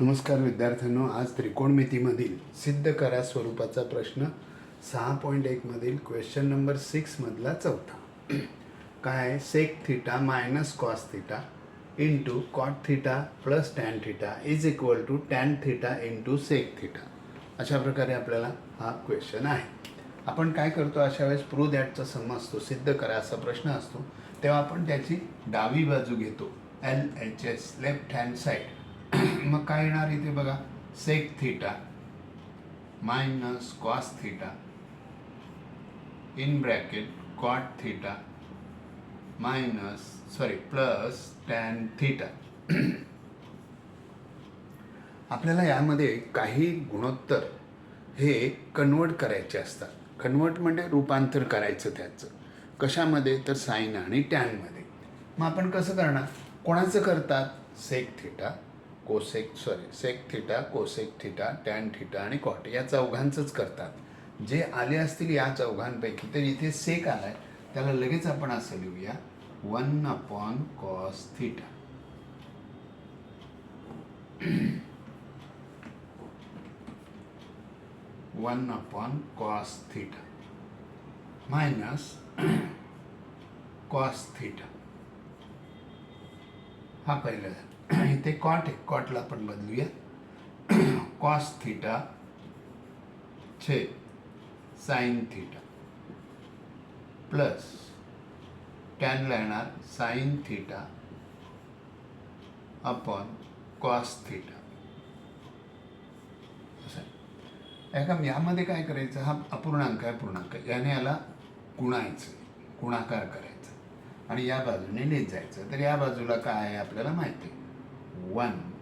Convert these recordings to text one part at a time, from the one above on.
नमस्कार विद्यार्थ्यांनो आज त्रिकोणमितीमधील सिद्ध करा स्वरूपाचा प्रश्न सहा पॉईंट एकमधील क्वेश्चन नंबर सिक्समधला चौथा. काय आहे? Sec theta minus cos theta into cot theta plus tan theta is equal to tan theta into sec theta अशा प्रकारे आपल्याला हा क्वेश्चन आहे. आपण काय करतो? अशा वेळेस प्रू दॅटचा सम असतो सिद्ध करा असा प्रश्न असतो. तेव्हा आपण त्याची डावी बाजू घेतो L H S left hand side मग काय येणार इथे बघा? Sec theta minus cos theta in bracket cot theta minus sorry plus tan theta आपल्याला यामध्ये काही गुणोत्तर हे कन्वर्ट करायचे असतात. कन्वर्ट म्हणजे रूपांतर करायचं त्याचं. कशामध्ये? तर साईन आणि टॅनमध्ये मग आपण कसं करणार? कोणाचं करतात? Sec theta cosec sorry sec theta cosec theta tan theta आणि कॉट या चौघांचंच करतात. जे आले असतील या चौघांपैकी तर इथे सेक आलाय. त्याला लगेच आपण असं लिहूया. One upon cos theta. One upon cos theta. Minus cos theta. हा पहिला झाला. इथे कॉट आहे कॉटला आपण बदलूया. कॉस थिटा छे. साईन थिटा प्लस टॅनला येणार sine theta upon cos theta असं यामध्ये काय करायचं? हा अपूर्णांक आहे पूर्णांक. याने याला गुणायचं. गुणाकार करायचा. आणि या बाजूने नेत जायचं. तर या बाजूला काय आहे आपल्याला माहिती आहे? वन.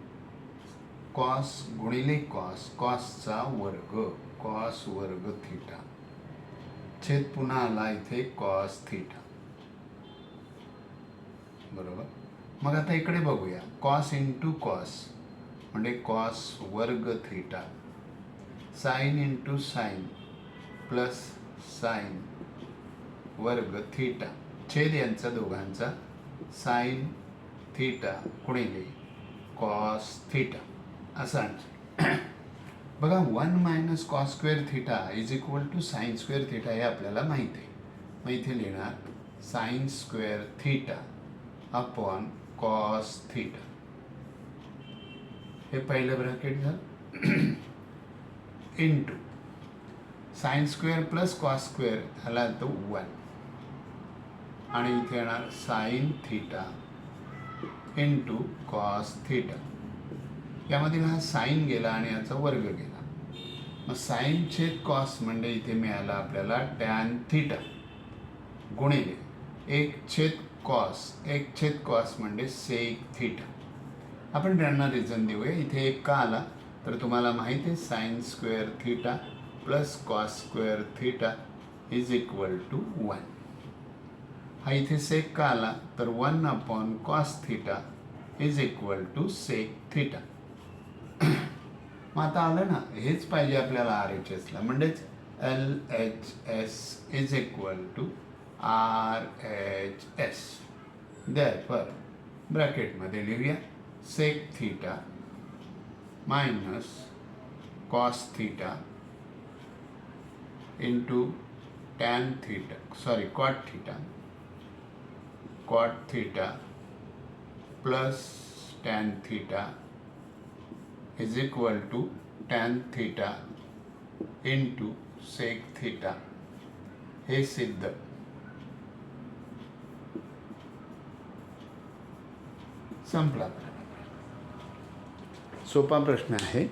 कॉस गुणिले कॉस कॉसचा वर्ग कॉस वर्ग थिटा. छेद पुन्हा आला इथे कॉस थिटा. बरोबर? मग आता इकडे बघूया. कॉस इंटू कॉस म्हणजे कॉस वर्ग theta. Sine into sine plus sine वर्ग थिटा. छेद यांचा दोघांचा साईन थिटा गुणिले कॉस थिटा असा आन्सर बघा one minus cos square theta is equal to sine square theta हे आपल्याला माहिती आहे. मग इथे लिहिणार sine square theta upon cos theta हे पहिलं ब्रॅकेट झालं. Into sine square plus cos square ह्याला तो वन आणि इथे येणार sine theta into cos theta यामधील हा साईन गेला आणि याचा वर्ग गेला. मग साईन छेद कॉस म्हणजे इथे मिळाला आपल्याला टॅन थिटा गुणिले एक छेद कॉस एक छेद कॉस म्हणजे सेक थिटा आपण त्यांना रिझन देऊया. इथे एक का आला? तर तुम्हाला माहिती आहे sine square theta plus cos square theta is equal to one हा इथे सेक का आला तर one upon cos theta is equal to sec theta मग आता आलं ना हेच पाहिजे आपल्याला आर एच एसला म्हणजेच L H S is equal to R H S that ब्रॅकेटमध्ये लिहूया. Sec theta minus cos theta into tan theta sorry cot theta cot theta plus tan theta is equal to tan theta into sec theta हे सिद्ध संपला सोपा प्रश्न आहे